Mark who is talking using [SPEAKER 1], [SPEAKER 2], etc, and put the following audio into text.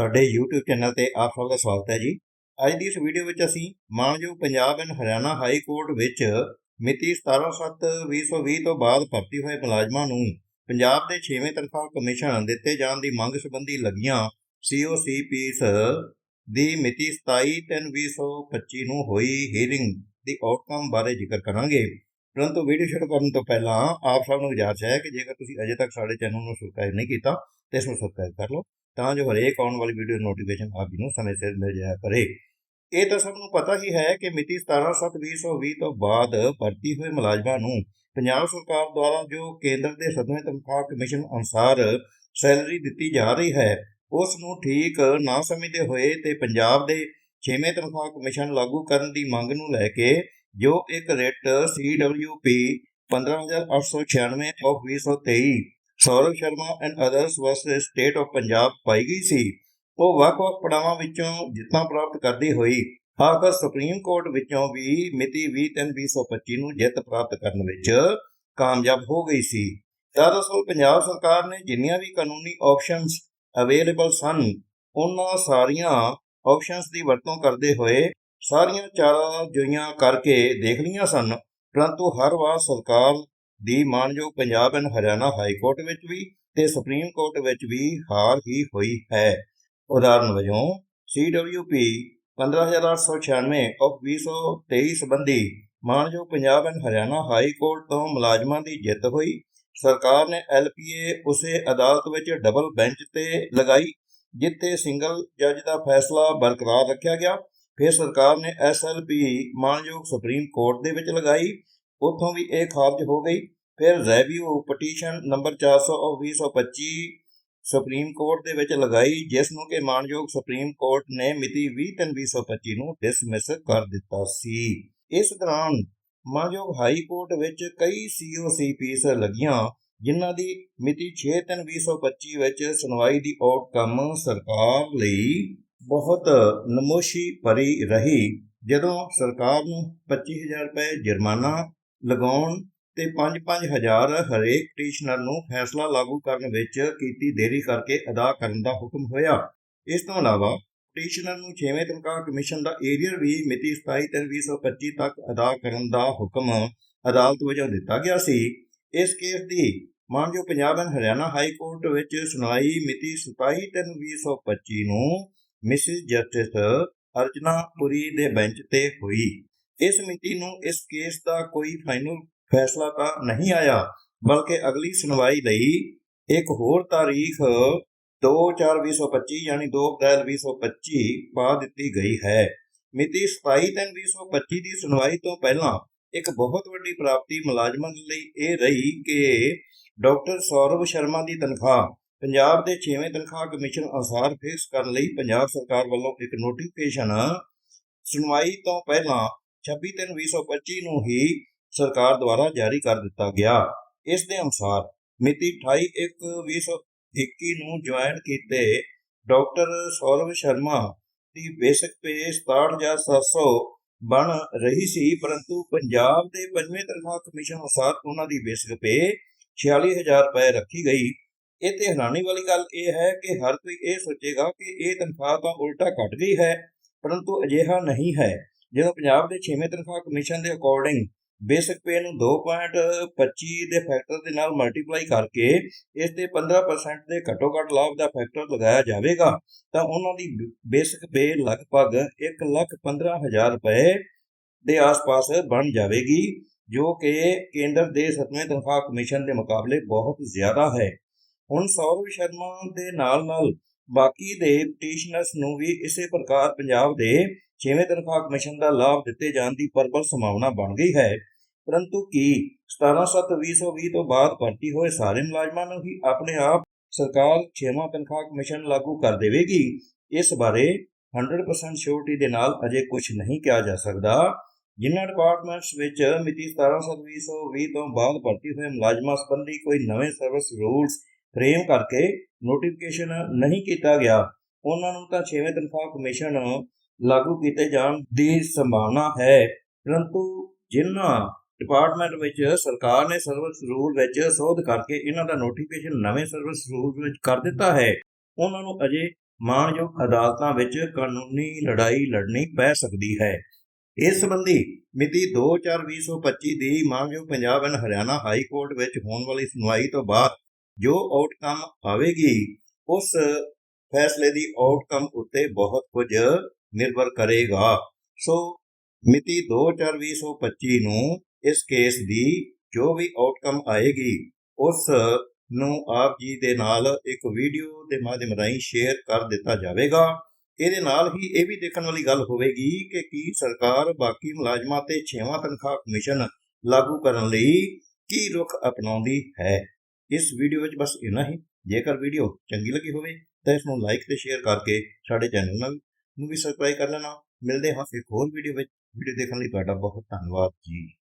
[SPEAKER 1] ਸਾਡੇ YouTube channel ਤੇ ਆਪ ਸਭ ਦਾ ਸਵਾਗਤ ਹੈ ਜੀ। ਅੱਜ ਦੀ ਇਸ ਵੀਡੀਓ ਵਿੱਚ ਅਸੀਂ ਮਾਨਯੋਗ Punjab and Haryana high court ਵਿੱਚ ਮਿਤੀ 17/7/2020 ਤੋਂ ਬਾਅਦ ਭਰਤੀ ਹੋਏ ਮੁਲਾਜ਼ਮਾਂ ਨੂੰ ਪੰਜਾਬ ਦੇ 6ਵੇਂ ਤਰਫਾ ਕਮਿਸ਼ਨ ਦਿੱਤੇ ਜਾਣ ਦੀ ਮੰਗ ਸੰਬੰਧੀ ਲੱਗੀਆਂ COCPs ਦੀ ਮਿਤੀ 27/3/2025 ਨੂੰ ਹੋਈ ਹੀਅਰਿੰਗ ਦੀ ਆਊਟਕਮ ਬਾਰੇ ਜ਼ਿਕਰ ਕਰਾਂਗੇ। ਪਰੰਤੂ ਵੀਡੀਓ ਸ਼ੁਰੂ ਕਰਨ ਤੋਂ ਪਹਿਲਾਂ ਆਪ ਸਭ ਨੂੰ ਗੁਜ਼ਾਰਿਸ਼ ਹੈ ਕਿ ਜੇਕਰ ਤੁਸੀਂ ਅਜੇ ਤੱਕ ਸਾਡੇ ਚੈਨਲ ਨੂੰ ਸਬਸਕ੍ਰਾਈਬ ਨਹੀਂ ਕੀਤਾ, ਤੇ ਇਸ ਨੂੰ ਸਬਸਕ੍ਰਾਈਬ ਕਰ ਲਓ। ਤਾਂ ਜੋ ਹਰੇਕ ਆਉਣ ਵਾਲੀ ਵੀਡੀਓ ਨੋਟੀਫਿਕੇਸ਼ਨ ਆਪ ਜੀ ਨੂੰ ਸਮੇਂ ਸਿਰ ਮਿਲ ਜਾਇਆ ਕਰੇ। ਇਹ ਤਾਂ ਸਭ ਨੂੰ ਪਤਾ ਹੀ ਹੈ ਕਿ ਮਿਤੀ 17/7/2020 ਤੋਂ ਬਾਅਦ ਭਰਤੀ ਹੋਏ ਮੁਲਾਜ਼ਮਾਂ ਨੂੰ ਪੰਜਾਬ ਸਰਕਾਰ ਦੁਆਰਾ ਜੋ ਕੇਂਦਰ ਦੇ 7ਵੇਂ ਤਨਖਾਹ ਕਮਿਸ਼ਨ ਅਨੁਸਾਰ ਸੈਲਰੀ ਦਿੱਤੀ ਜਾ ਰਹੀ ਹੈ, ਉਸ ਨੂੰ ਠੀਕ ਨਾ ਸਮਝਦੇ ਹੋਏ ਤੇ ਪੰਜਾਬ ਦੇ 6ਵੇਂ ਤਨਖਾਹ ਕਮਿਸ਼ਨ ਲਾਗੂ ਕਰਨ ਦੀ ਮੰਗ ਨੂੰ ਲੈ ਕੇ ਜੋ ਇੱਕ writ CWP 15896 of 2023 Saurav Sharma and others versus state of Punjab ਪਾਈ ਗਈ ਸੀ। ਉਹ ਵੱਖ-ਵੱਖ ਪੜਾਵਾਂ ਵਿੱਚੋਂ ਜਿੱਤਾਂ ਪ੍ਰਾਪਤ ਕਰਦੀ ਹੋਈ ਆਖਰ ਸੁਪਰੀਮ ਕੋਰਟ ਵਿੱਚੋਂ ਵੀ ਮਿਤੀ 20/3/2025 ਨੂੰ ਜਿੱਤ ਪ੍ਰਾਪਤ ਕਰਨ ਵਿੱਚ ਕਾਮਯਾਬ ਹੋ ਗਈ ਸੀ। ਦਰਅਸਲ ਪੰਜਾਬ ਸਰਕਾਰ ਨੇ ਜਿੰਨੀਆਂ ਵੀ ਕਾਨੂੰਨੀ ਆਪਸ਼ਨਸ ਅਵੇਲੇਬਲ ਸਨ, ਉਹਨਾਂ ਸਾਰੀਆਂ ਆਪਸ਼ਨਸ ਦੀ ਵਰਤੋਂ ਕਰਦੇ ਹੋਏ ਸਾਰੀਆਂ ਚਾਰਾਂ ਜੋਈਆਂ ਕਰਕੇ ਦੇਖ ਲਈਆਂ ਸਨ, ਪਰੰਤੂ ਹਰ ਵਾਰ ਸਰਕਾਰ ਦੀ ਮਾਨਯੋਗ Punjab and Haryana high court ਵਿੱਚ ਵੀ ਤੇ ਸੁਪਰੀਮ ਕੋਰਟ ਵਿੱਚ ਵੀ ਹਾਰ ਹੀ ਹੋਈ ਹੈ। ਉਦਾਹਰਨ ਵਜੋਂ CWP 15896 ਆਫ 2023 ਸੰਬੰਧੀ ਮਾਨਯੋਗ Punjab and Haryana high court ਤੋਂ ਮੁਲਾਜ਼ਮਾਂ ਦੀ ਜਿੱਤ ਹੋਈ। ਸਰਕਾਰ ਨੇ LPA ਉਸੇ ਅਦਾਲਤ ਵਿੱਚ ਡਬਲ ਬੈਂਚ ਤੇ ਲਗਾਈ, ਜਿੱਥੇ ਸਿੰਗਲ ਜੱਜ ਦਾ ਫੈਸਲਾ ਬਰਕਰਾਰ ਰੱਖਿਆ ਗਿਆ। ਫਿਰ ਸਰਕਾਰ ਨੇ SLP ਮਾਨਯੋਗ ਸੁਪਰੀਮ ਕੋਰਟ ਦੇ ਵਿੱਚ ਲਗਾਈ ਉੱਥੋਂ ਵੀ ਇਹ ਖਾਰਜ ਹੋ ਗਈ। ਫਿਰ review petition number 400 of 2025 supreme court ਦੇ ਵਿੱਚ ਲਗਾਈ, ਜਿਸ ਨੂੰ ਕਿ ਮਾਨਯੋਗ ਸੁਪਰੀਮ ਕੋਰਟ ਨੇ ਮਿਤੀ 20/3/2025 ਨੂੰ ਡਿਸਮਿਸ ਕਰ ਦਿੱਤਾ ਸੀ। ਇਸ ਦੌਰਾਨ ਮਾਨਯੋਗ ਹਾਈ ਕੋਰਟ ਵਿੱਚ ਕਈ COCPs ਲੱਗੀਆਂ, ਜਿਨ੍ਹਾਂ ਦੀ ਮਿਤੀ 6/3/2025 ਵਿੱਚ ਸੁਣਵਾਈ ਦੀ ਆਊਟਕਮ ਸਰਕਾਰ ਲਈ ਬਹੁਤ ਨਮੋਸ਼ੀ ਭਰੀ ਰਹੀ। ਜਦੋਂ ਸਰਕਾਰ ਨੂੰ 25000 ਰੁਪਏ ਜੁਰਮਾਨਾ ਲਗਾਉਣ ਤੇ 5-5000 ਹਰੇਕ ਪਟੀਸ਼ਨਰ ਨੂੰ ਫੈਸਲਾ ਲਾਗੂ ਕਰਨ ਵਿੱਚ ਕੀਤੀ ਦੇਰੀ ਕਰਕੇ ਅਦਾ ਕਰਨ ਦਾ ਹੁਕਮ ਹੋਇਆ। ਇਸ ਤੋਂ ਇਲਾਵਾ ਪਟੀਸ਼ਨਰ ਨੂੰ 6ਵੇਂ ਤਨਖਾਹ ਕਮਿਸ਼ਨ ਦਾ ਏਰੀਅਰ ਵੀ ਮਿਤੀ 27/3/2025 ਤੱਕ ਅਦਾ ਕਰਨ ਦਾ ਹੁਕਮ ਅਦਾਲਤ ਵਜੋਂ ਦਿੱਤਾ ਗਿਆ ਸੀ। ਇਸ ਕੇਸ ਦੀ ਮਾਨਯੋਗ Punjab and Haryana high court ਵਿੱਚ ਸੁਣਵਾਈ ਮਿਤੀ 27/3/2025 ਨੂੰ ਮਿਸਿਸ ਜਸਟਿਸ ਅਰਚਨਾ ਪੁਰੀ ਦੇ ਬੈਂਚ ਤੇ ਹੋਈ। ਇਸ ਮਿਤੀ ਨੂੰ ਇਸ ਕੇਸ ਦਾ ਕੋਈ ਫਾਈਨਲ ਫੈਸਲਾ ਤਾਂ ਨਹੀਂ ਆਇਆ, ਬਲਕਿ ਅਗਲੀ ਸੁਣਵਾਈ ਲਈ ਇੱਕ ਹੋਰ ਤਾਰੀਖ 2/4/2025 ਯਾਨੀ 2 ਅਪ੍ਰੈਲ 2025 ਪਾ ਦਿੱਤੀ ਗਈ ਹੈ। ਮਿਤੀ 27/3/2025 ਦੀ ਸੁਣਵਾਈ ਤੋਂ ਪਹਿਲਾਂ ਇੱਕ ਬਹੁਤ ਵੱਡੀ ਪ੍ਰਾਪਤੀ ਮੁਲਾਜ਼ਮਾਂ ਲਈ ਇਹ ਰਹੀ ਕਿ ਡਾਕਟਰ ਸੌਰਵ ਸ਼ਰਮਾ ਦੀ ਤਨਖਾਹ ਪੰਜਾਬ ਦੇ 6ਵੇਂ ਤਨਖਾਹ ਕਮਿਸ਼ਨ ਅਨੁਸਾਰ ਫਿਕਸ ਕਰਨ ਲਈ ਪੰਜਾਬ ਸਰਕਾਰ ਵੱਲੋਂ ਇੱਕ ਨੋਟੀਫਿਕੇਸ਼ਨ ਸੁਣਵਾਈ ਤੋਂ ਪਹਿਲਾਂ 26/3/2025 ਨੂੰ ਹੀ ਸਰਕਾਰ ਦੁਆਰਾ ਜਾਰੀ ਕਰ ਦਿੱਤਾ ਗਿਆ। ਇਸ ਦੇ ਅਨੁਸਾਰ ਮਿਤੀ 28/1/2021 ਨੂੰ ਜੁਆਇਨ ਕੀਤੇ ਡਾਕਟਰ ਸੌਰਵ ਸ਼ਰਮਾ ਦੀ ਬੇਸਿਕ ਪੇ 67700 ਬਣ ਰਹੀ ਸੀ, ਪਰੰਤੂ ਪੰਜਾਬ ਦੇ ਪੰਜਵੇਂ ਤਨਖਾਹ ਕਮਿਸ਼ਨ ਅਨੁਸਾਰ ਉਹਨਾਂ ਦੀ ਬੇਸਿਕ ਪੇ 46000 ਰੁਪਏ ਰੱਖੀ ਗਈ। ਇਹ ਤੇ ਹੈਰਾਨੀ ਵਾਲੀ ਗੱਲ ਇਹ ਹੈ ਕਿ ਹਰ ਕੋਈ ਇਹ ਸੋਚੇਗਾ ਕਿ ਇਹ ਤਨਖਾਹ ਤਾਂ ਉਲਟਾ ਘਟ ਗਈ ਹੈ, ਪਰੰਤੂ ਅਜਿਹਾ ਨਹੀਂ ਹੈ। ਜਦੋਂ ਪੰਜਾਬ ਦੇ 6ਵੇਂ ਤਨਖਾਹ ਕਮਿਸ਼ਨ ਦੇ ਅਕੋਰਡਿੰਗ ਬੇਸਿਕ ਪੇ ਨੂੰ 2.25 ਦੇ ਫੈਕਟਰ ਦੇ ਨਾਲ ਮਲਟੀਪਲਾਈ ਕਰਕੇ ਇਸ ਦੇ 15% ਦੇ ਘੱਟੋ ਘੱਟ ਲਾਭ ਦਾ ਫੈਕਟਰ ਲਗਾਇਆ ਜਾਵੇਗਾ, ਤਾਂ ਉਹਨਾਂ ਦੀ ਬੇਸਿਕ ਪੇ ਲਗਭਗ 115000 ਰੁਪਏ ਦੇ ਆਸ-ਪਾਸ ਬਣ ਜਾਵੇਗੀ, ਜੋ ਕਿ ਕੇਂਦਰ ਦੇ 7ਵੇਂ ਤਨਖਾਹ ਕਮਿਸ਼ਨ ਦੇ ਮੁਕਾਬਲੇ ਬਹੁਤ ਜ਼ਿਆਦਾ ਹੈ। ਹੁਣ ਸੌਰਵ ਸ਼ਰਮਾ ਦੇ ਨਾਲ-ਨਾਲ ਬਾਕੀ ਦੇ ਪਟੀਸ਼ਨਰਸ ਨੂੰ ਵੀ ਇਸੇ ਪ੍ਰਕਾਰ ਪੰਜਾਬ ਦੇ 6ਵੇਂ ਤਨਖਾਹ ਕਮਿਸ਼ਨ ਦਾ ਲਾਭ ਦਿੱਤੇ ਜਾਣ ਦੀ ਪ੍ਰਬਲ ਸੰਭਾਵਨਾ ਬਣ ਗਈ ਹੈ, ਪਰੰਤੂ ਕੀ 17/7/2020 ਤੋਂ ਬਾਅਦ ਭਰਤੀ ਹੋਏ ਸਾਰੇ ਮੁਲਾਜ਼ਮਾਂ ਨੂੰ ਹੀ ਆਪਣੇ ਆਪ ਸਰਕਾਰ 6ਵਾਂ ਤਨਖਾਹ ਕਮਿਸ਼ਨ ਲਾਗੂ ਕਰ ਦੇਵੇਗੀ? ਇਸ ਬਾਰੇ 100% ਸ਼ੋਰਟੀ ਦੇ ਨਾਲ ਅਜੇ ਕੁਝ ਨਹੀਂ ਕਿਹਾ ਜਾ ਸਕਦਾ। ਜਿਨ੍ਹਾਂ ਡਿਪਾਰਟਮੈਂਟਸ ਵਿੱਚ ਮਿਤੀ 17/7/2020 ਤੋਂ ਬਾਅਦ ਭਰਤੀ ਹੋਏ ਮੁਲਾਜ਼ਮਾਂ ਸੰਬੰਧੀ ਕੋਈ ਨਵੇਂ ਸਰਵਿਸ ਰੂਲਸ ਫਰੇਮ ਕਰਕੇ ਨੋਟੀਫਿਕੇਸ਼ਨ ਨਹੀਂ ਕੀਤਾ ਗਿਆ, ਉਹਨਾਂ ਨੂੰ ਤਾਂ 6ਵੇਂ ਤਨਖਾਹ ਕਮਿਸ਼ਨ ਲਾਗੂ ਕੀਤੇ ਜਾਣ ਦੀ ਸੰਭਾਵਨਾ ਹੈ। ਪਰੰਤੂ ਜਿਨ੍ਹਾਂ ਡਿਪਾਰਟਮੈਂਟ ਵਿੱਚ ਸਰਕਾਰ ਨੇ ਸਰਵਿਸ ਰੂਲ ਵਿੱਚ ਸੋਧ ਕਰਕੇ ਇਹਨਾਂ ਦਾ ਨੋਟੀਫਿਕੇਸ਼ਨ ਨਵੇਂ ਸਰਵਿਸ ਰੂਲ ਵਿੱਚ ਕਰ ਦਿੱਤਾ ਹੈ, ਉਹਨਾਂ ਨੂੰ ਅਜੇ ਮਾਣਯੋਗ ਅਦਾਲਤਾਂ ਵਿੱਚ ਕਾਨੂੰਨੀ ਲੜਾਈ ਲੜਨੀ ਪੈ ਸਕਦੀ ਹੈ। ਇਸ ਸੰਬੰਧੀ ਮਿਤੀ 2/4/2025 ਦੀ ਮਾਨਯੋਗ Punjab and Haryana high court ਵਿੱਚ ਹੋਣ ਵਾਲੀ ਸੁਣਵਾਈ ਤੋਂ ਬਾਅਦ ਜੋ ਆਊਟਕਮ ਆਵੇਗੀ, ਉਸ ਫੈਸਲੇ ਦੀ ਆਊਟਕਮ ਉੱਤੇ ਬਹੁਤ ਕੁਝ ਨਿਰਭਰ ਕਰੇਗਾ। ਸੋ ਮਿਤੀ 2/4/2025 ਨੂੰ ਇਸ ਕੇਸ ਦੀ ਜੋ ਵੀ ਆਊਟਕਮ ਆਏਗੀ, ਉਸ ਨੂੰ ਆਪ ਜੀ ਦੇ ਨਾਲ ਇੱਕ ਵੀਡੀਓ ਦੇ ਮਾਧਿਅਮ ਰਾਹੀਂ ਸ਼ੇਅਰ ਕਰ ਦਿੱਤਾ ਜਾਵੇਗਾ। ਇਹਦੇ ਨਾਲ ਹੀ ਇਹ ਵੀ ਦੇਖਣ ਵਾਲੀ ਗੱਲ ਹੋਵੇਗੀ ਕਿ ਕੀ ਸਰਕਾਰ ਬਾਕੀ ਮੁਲਾਜ਼ਮਾਂ ਤੇ 6ਵਾਂ ਤਨਖਾਹ ਕਮਿਸ਼ਨ ਲਾਗੂ ਕਰਨ ਲਈ ਕੀ ਰੁਖ ਅਪਣਾਉਂਦੀ ਹੈ। ਇਸ ਵੀਡੀਓ ਵਿੱਚ ਬਸ ਇੰਨਾ ਹੀ। ਜੇਕਰ ਵੀਡੀਓ ਚੰਗੀ ਲੱਗੀ ਹੋਵੇ ਤਾਂ ਇਸ ਨੂੰ ਲਾਈਕ ਤੇ ਸ਼ੇਅਰ ਕਰਕੇ ਸਾਡੇ ਚੈਨਲ ਨਾਲ ਨੂੰ ਵੀ ਸਬਸਕ੍ਰਾਈਬ ਕਰ ਲੈਣਾ। ਮਿਲਦੇ ਹਾਂ ਇੱਕ ਹੋਰ ਵੀਡੀਓ ਵਿੱਚ। ਵੀਡੀਓ ਦੇਖਣ ਲਈ ਤੁਹਾਡਾ ਬਹੁਤ ਧੰਨਵਾਦ ਜੀ।